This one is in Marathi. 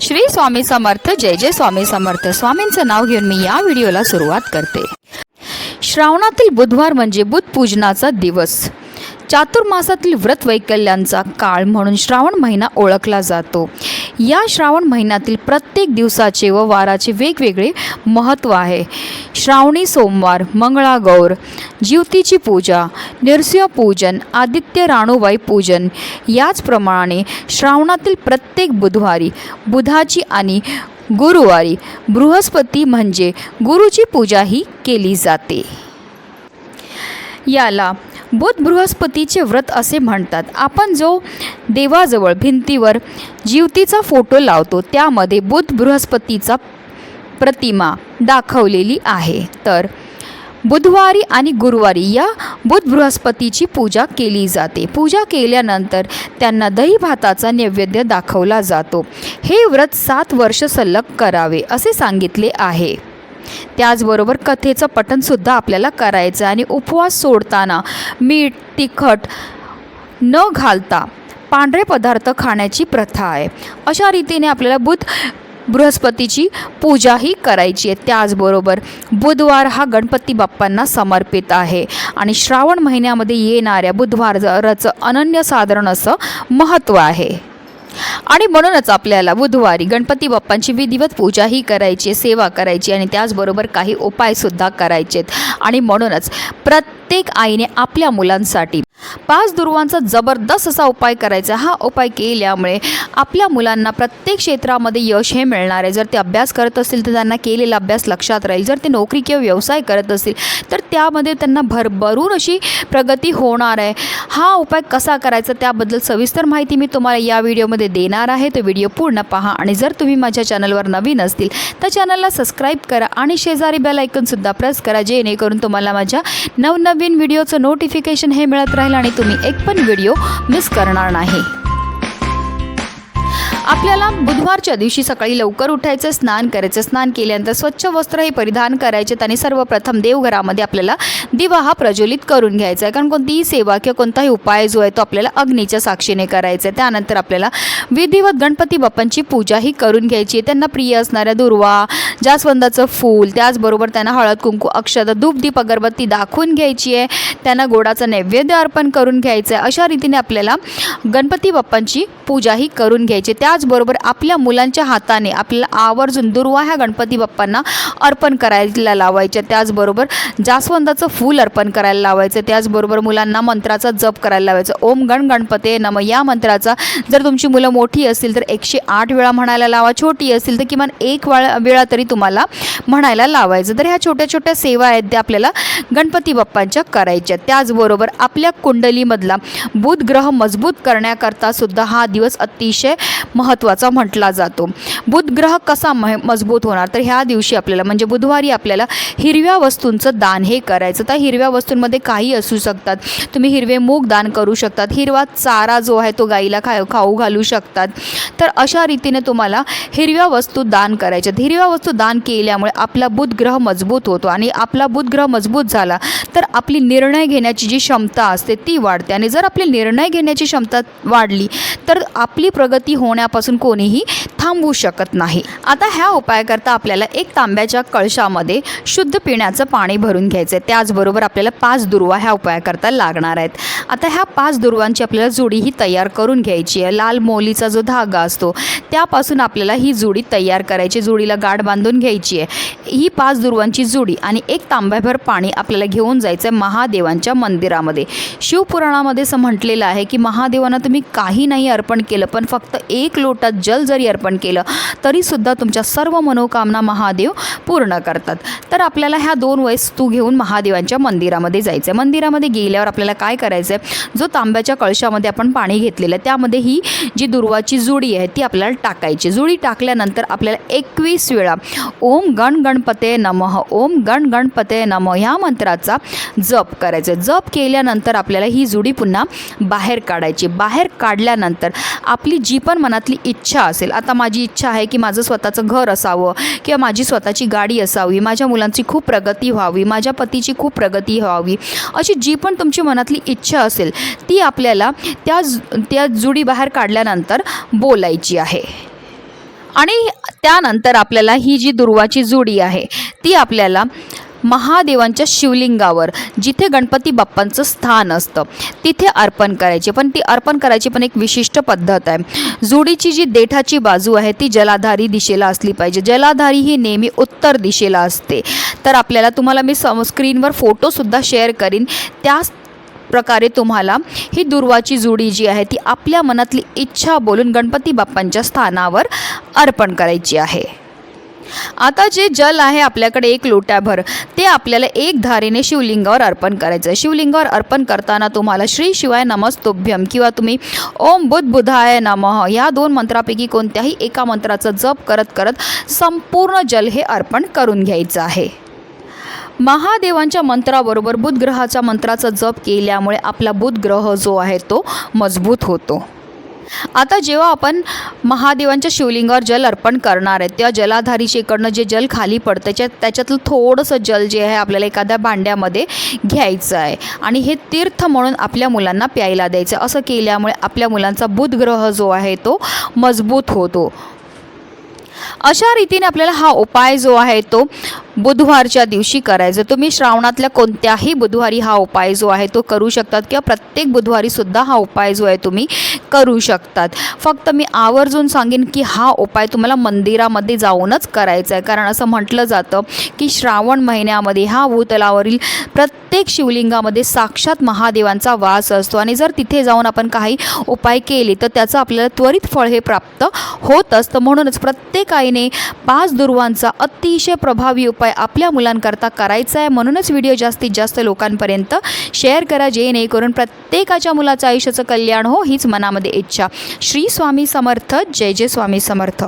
श्री स्वामी समर्थ जय जय स्वामी समर्थ. स्वामींचं नाव घेऊन मी या व्हिडिओला सुरुवात करते. श्रावणातील बुधवार म्हणजे बुध पूजनाचा दिवस. चातुर्मासातील व्रत वैकल्यांचा काळ म्हणून श्रावण महिना ओळखला जातो. या श्रावण महिन्यातील प्रत्येक दिवसाचे व वाराचे वेगवेगळे महत्त्व आहे. श्रावणी सोमवार मंगळागौर ज्योतीची पूजा नृसिंह पूजन आदित्य राणूबाई पूजन. याचप्रमाणे श्रावणातील प्रत्येक बुधवारी बुधाची आणि गुरुवारी बृहस्पती म्हणजे गुरुची पूजाही केली जाते. याला बुध बृहस्पतीचे व्रत असे म्हणतात. आपण जो देवाजवळ भिंतीवर जीवतीचा फोटो लावतो त्यामध्ये बुध बृहस्पतीचा प्रतिमा दाखवलेली आहे. तर बुधवारी आणि गुरुवारी या बुध बृहस्पतीची पूजा केली जाते. पूजा केल्यानंतर त्यांना दही भाताचा नैवेद्य दाखवला जातो. हे व्रत सात वर्ष सलग करावे असे सांगितले आहे. त्याचबरोबर कथेचं पठणसुद्धा आपल्याला करायचं आहे. आणि उपवास सोडताना मीठ तिखट न घालता पांढरे पदार्थ खाण्याची प्रथा आहे. अशा रीतीने आपल्याला बुध बृहस्पतीची पूजाही करायची आहे. त्याचबरोबर बुधवार हा गणपती बाप्पांना समर्पित आहे. आणि श्रावण महिन्यामध्ये येणाऱ्या बुधवाराचं अनन्यसाधारण असं महत्त्व आहे. आणि म्हणूनच आपल्याला बुधवारी गणपती बाप्पांची विधिवत पूजाही करायची सेवा करायची आणि त्याचबरोबर काही उपायसुद्धा करायचेत. आणि म्हणूनच प्रत्येक आईने आपल्या मुलांसाठी पाच दुर्वांचा जबरदस्त असा उपाय करायचा. हा उपाय केल्यामुळे आपल्या मुलांना प्रत्येक क्षेत्रामध्ये यश हे मिळणार आहे. जर ते अभ्यास करत असतील तर त्यांना केलेला अभ्यास लक्षात राहील. जर ते नोकरी किंवा व्यवसाय करत असतील तर त्यामध्ये त्यांना भरभरून अशी प्रगती होणार आहे. हा उपाय कसा करायचा त्याबद्दल सविस्तर माहिती मी तुम्हाला या व्हिडिओमध्ये देणार आहे. तो व्हिडिओ पूर्ण पहा आणि जर तुम्ही माझ्या चॅनलवर नवीन असतील तर चॅनलला सबस्क्राईब करा आणि शेजारी बेल ऐकूनसुद्धा प्रेस करा जेणेकरून तुम्हाला माझ्या नवनवीन व्हिडिओचं नोटिफिकेशन हे मिळत राहील आणि तुम्ही एक पण व्हिडिओ मिस करणार नाही. आपल्याला बुधवारच्या दिवशी सकाळी लवकर उठायचं स्नान करायचं स्नान केल्यानंतर स्वच्छ वस्त्र हे परिधान करायचे. आणि सर्वप्रथम देवघरामध्ये आपल्याला दिवा हा प्रज्वलित करून घ्यायचा आहे. कारण कोणतीही सेवा किंवा कोणताही उपाय जो आहे तो आपल्याला अग्नीच्या साक्षीने करायचा आहे. त्यानंतर आपल्याला विधिवत गणपती बाप्पांची पूजाही करून घ्यायची आहे. त्यांना प्रिय असणाऱ्या दुर्वा जास्वंदाचं फूल त्याचबरोबर त्यांना हळद कुंकू अक्षता धूपदीप अगरबत्ती दाखवून घ्यायची आहे. त्यांना गोडाचं नैवेद्य अर्पण करून घ्यायचं आहे. अशा रीतीने आपल्याला गणपती बाप्पांची पूजाही करून घ्यायची त्या त्याचबरोबर आपल्या मुलांच्या हाताने आपल्याला आवर्जून दुर्वा ह्या गणपती बाप्पांना अर्पण करायला लावायच्या त्याचबरोबर जास्वंदाचं फूल अर्पण करायला लावायचं. त्याचबरोबर मुलांना मंत्राचा जप करायला लावायचं. ओम गण गणपते नम. या मंत्राचा जर तुमची मुलं मोठी असतील तर एकशे आठ वेळा म्हणायला लावा. छोटी असतील तर किमान एक वेळा वेळा तरी तुम्हाला म्हणायला लावायचं. तर ह्या छोट्या छोट्या सेवा आहेत त्या आपल्याला गणपती बाप्पांच्या करायच्या त्याचबरोबर आपल्या कुंडलीमधला बुध ग्रह मजबूत करण्याकरता सुद्धा हा दिवस अतिशय महत्त्वाचा म्हटला जातो. बुध ग्रह कसा म मजबूत होणार? तर ह्या दिवशी आपल्याला म्हणजे बुधवारी आपल्याला हिरव्या वस्तूंचं दान हे करायचं. तर हिरव्या वस्तूंमध्ये काही असू शकतात. तुम्ही हिरवे मूग दान करू शकतात. हिरवा चारा जो आहे तो गाईला खा खाऊ घालू शकतात. तर अशा रीतीने तुम्हाला हिरव्या वस्तू दान करायच्या हिरव्या वस्तू दान केल्यामुळे आपला बुध ग्रह मजबूत होतो आणि आपला बुध ग्रह मजबूत झाला तर आपली निर्णय घेण्याची जी क्षमता असते ती वाढते. आणि जर आपली निर्णय घेण्याची क्षमता वाढली तर आपली प्रगती होण्यापासून कोणीही थांबवू शकत नाही. आता ह्या उपायाकरता आपल्याला एक तांब्याच्या कळशामध्ये शुद्ध पिण्याचं पाणी भरून घ्यायचं आहे त्याचबरोबर आपल्याला पाच दुर्वा ह्या उपायाकरता लागणार आहेत. आता ह्या पाच दुर्वांची आपल्याला जुडी ही तयार करून घ्यायची आहे. लाल मोलीचा जो धागा असतो त्यापासून आपल्याला ही जुडी तयार करायची जुडीला गाठ बांधून घ्यायची आहे. ही पाच दुर्वांची जुडी आणि एक तांब्याभर पाणी आपल्याला घेऊन जायचं आहे महादेवांच्या मंदिरामध्ये. शिवपुराणामध्ये असं म्हटलेलं आहे की महादेवांना तुम्ही काही नाही अर्पण केलं पण फक्त एक लोटा जल जरी अर्पण केलं तरीसुद्धा तुमच्या सर्व मनोकामना महादेव पूर्ण करतात. तर आपल्याला ह्या दोन वस्तू घेऊन महादेवांच्या मंदिरामध्ये जायचं आहे मंदिरामध्ये गेल्यावर आपल्याला काय करायचं आहे जो तांब्याच्या कळशामध्ये आपण पाणी घेतलेलं आहे त्यामध्ये ही जी दुर्वाची जुडी आहे ती आपल्याला टाकायची. जुडी टाकल्यानंतर आपल्याला एकवीस वेळा ओम गण गणपते नमः ओम गण गणपते नमः ह्या मंत्राचा जप करायचा जप केल्यानंतर आपल्याला ही जुडी पुन्हा बाहेर काढायची. बाहेर काढल्यानंतर आपली जी पण मनातली इच्छा असेल आता माझी इच्छा आहे की माझं स्वतःचं घर असावं किंवा माझी स्वतःची गाडी असावी माझ्या मुलांची खूप प्रगती व्हावी माझ्या पतीची खूप प्रगती व्हावी अशी जी पण तुमची मनातली इच्छा असेल ती आपल्याला त्या त्या जुडी बाहेर काढल्यानंतर बोलायची आहे. आणि त्यानंतर आपल्याला ही जी दुर्वाची जुडी आहे ती आपल्याला महादेवांच्या शिवलिंगावर जिथे गणपती बाप्पांचं स्थान असतं तिथे अर्पण करायचे. पण ती अर्पण करायची पण एक विशिष्ट पद्धत आहे. जुडीची जी देठाची बाजू आहे ती जलाधारी दिशेला असली पाहिजे. जलाधारी ही नेहमी उत्तर दिशेला असते. तर आपल्याला तुम्हाला मी सम स्क्रीनवर फोटोसुद्धा शेअर करीन. त्याच प्रकारे तुम्हाला ही दुर्वाची जुडी जी आहे ती आपल्या मनातली इच्छा बोलून गणपती बाप्पांच्या स्थानावर अर्पण करायची आहे. आता जे जल आहे आपल्याकडे एक लोट्याभर ते आपल्याला एक धारेने शिवलिंगावर अर्पण करायचं आहे शिवलिंगावर अर्पण करताना तुम्हाला श्री शिवाय नमस्तोभ्यम किंवा तुम्ही ओम बुद्ध बुधाय नमः या दोन मंत्रापैकी कोणत्याही एका मंत्राचा जप करत करत संपूर्ण जल हे अर्पण करून घ्यायचं आहे. महादेवांच्या मंत्राबरोबर बुधग्रहाच्या मंत्राचा जप केल्यामुळे आपला बुधग्रह जो आहे तो मजबूत होतो. आता जेव्हा आपण महादेवांच्या शिवलिंगावर जल अर्पण करणार आहे त्या जलाधारीच्या जे जल खाली पडतं त्याच्यात त्याच्यातलं थोडंसं जल जे आहे आपल्याला एखाद्या भांड्यामध्ये घ्यायचं आहे. आणि हे तीर्थ म्हणून आपल्या मुलांना प्यायला द्यायचं. असं केल्यामुळे आपल्या मुलांचा बुधग्रह जो आहे तो मजबूत होतो. अशा रीतीने आपल्याला हा उपाय जो आहे तो बुधवारच्या दिवशी करायचं. तुम्ही श्रावणातल्या कोणत्याही बुधवारी हा उपाय जो आहे तो करू शकतात किंवा प्रत्येक बुधवारी सुद्धा हा उपाय जो आहे तुम्ही करू शकतात. फक्त मी आवर्जून सांगेन की हा उपाय तुम्हाला मंदिरामध्ये जाऊनच करायचा आहे. कारण असं म्हटलं जातं की श्रावण महिन्यामध्ये हा भूतलावरील प्रत्येक शिवलिंगामध्ये साक्षात महादेवांचा वास असतो. आणि जर तिथे जाऊन आपण काही उपाय केले तर त्याचं आपल्याला त्वरित फळ हे प्राप्त होत असतं. म्हणूनच प्रत्येक आईने पाच दुर्वांचा अतिशय प्रभावी उपाय उपाय आपल्या मुलांकरता करायचा आहे. म्हणूनच व्हिडिओ जास्तीत जास्त लोकांपर्यंत शेअर करा जेणेकरून प्रत्येकाच्या मुलाचं आयुष्याचं कल्याण हो हीच मनामध्ये इच्छा. श्री स्वामी समर्थ. जय जय स्वामी समर्थ.